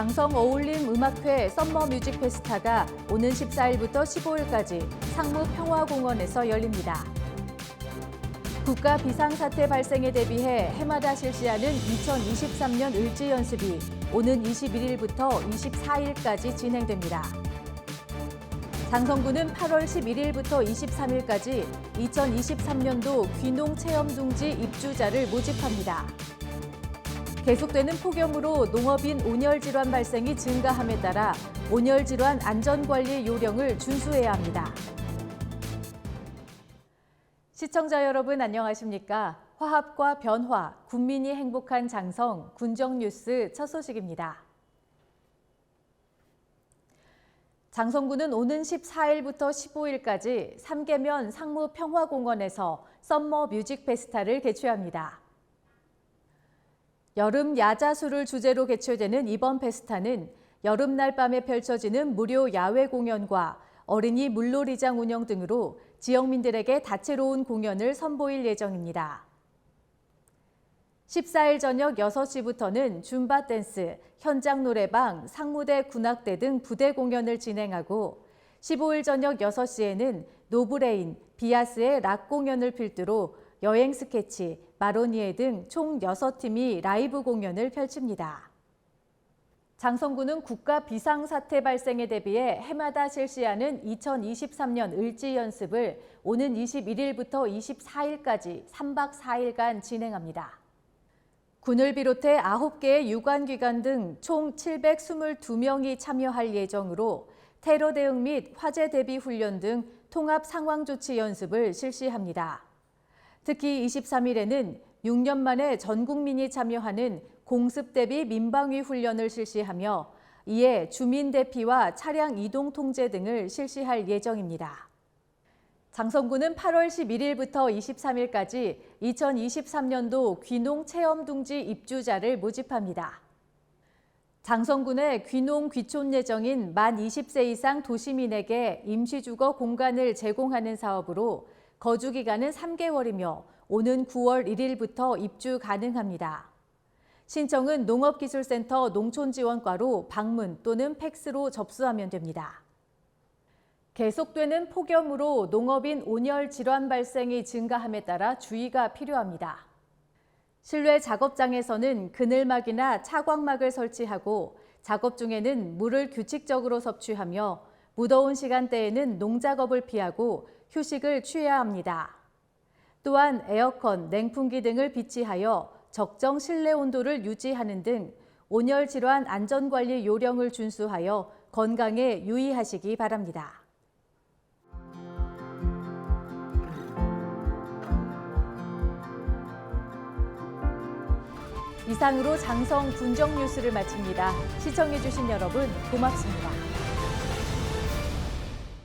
장성 어울림 음악회 썸머 뮤직 페스타가 오는 14일부터 15일까지 상무 평화공원에서 열립니다. 국가 비상사태 발생에 대비해 해마다 실시하는 2023년 을지 연습이 오는 21일부터 24일까지 진행됩니다. 장성군은 8월 11일부터 23일까지 2023년도 귀농 체험 둥지 입주자를 모집합니다. 계속되는 폭염으로 농업인 온열 질환 발생이 증가함에 따라 온열 질환 안전관리 요령을 준수해야 합니다. 시청자 여러분 안녕하십니까? 화합과 변화, 국민이 행복한 장성, 군정뉴스 첫 소식입니다. 장성군은 오는 14일부터 15일까지 삼계면 상무 평화공원에서 썸머 뮤직 페스타를 개최합니다. 여름 야자수를 주제로 개최되는 이번 페스타는 여름날 밤에 펼쳐지는 무료 야외 공연과 어린이 물놀이장 운영 등으로 지역민들에게 다채로운 공연을 선보일 예정입니다. 14일 저녁 6시부터는 줌바 댄스, 현장 노래방, 상무대 군악대 등 부대 공연을 진행하고 15일 저녁 6시에는 노브레인, 비아스의 락 공연을 필두로 여행 스케치, 마로니에 등 총 6팀이 라이브 공연을 펼칩니다. 장성군은 국가 비상사태 발생에 대비해 해마다 실시하는 2023년 을지 연습을 오는 21일부터 24일까지 3박 4일간 진행합니다. 군을 비롯해 9개의 유관기관 등 총 722명이 참여할 예정으로 테러 대응 및 화재 대비 훈련 등 통합 상황 조치 연습을 실시합니다. 특히 23일에는 6년 만에 전 국민이 참여하는 공습 대비 민방위 훈련을 실시하며 이에 주민 대피와 차량 이동 통제 등을 실시할 예정입니다. 장성군은 8월 11일부터 23일까지 2023년도 귀농 체험 둥지 입주자를 모집합니다. 장성군의 귀농 귀촌 예정인 만 20세 이상 도시민에게 임시주거 공간을 제공하는 사업으로 거주 기간은 3개월이며 오는 9월 1일부터 입주 가능합니다. 신청은 농업기술센터 농촌지원과로 방문 또는 팩스로 접수하면 됩니다. 계속되는 폭염으로 농업인 온열 질환 발생이 증가함에 따라 주의가 필요합니다. 실내 작업장에서는 그늘막이나 차광막을 설치하고 작업 중에는 물을 규칙적으로 섭취하며 무더운 시간대에는 농작업을 피하고 휴식을 취해야 합니다. 또한 에어컨, 냉풍기 등을 비치하여 적정 실내 온도를 유지하는 등 온열 질환 안전관리 요령을 준수하여 건강에 유의하시기 바랍니다. 이상으로 장성 군정 뉴스를 마칩니다. 시청해주신 여러분 고맙습니다.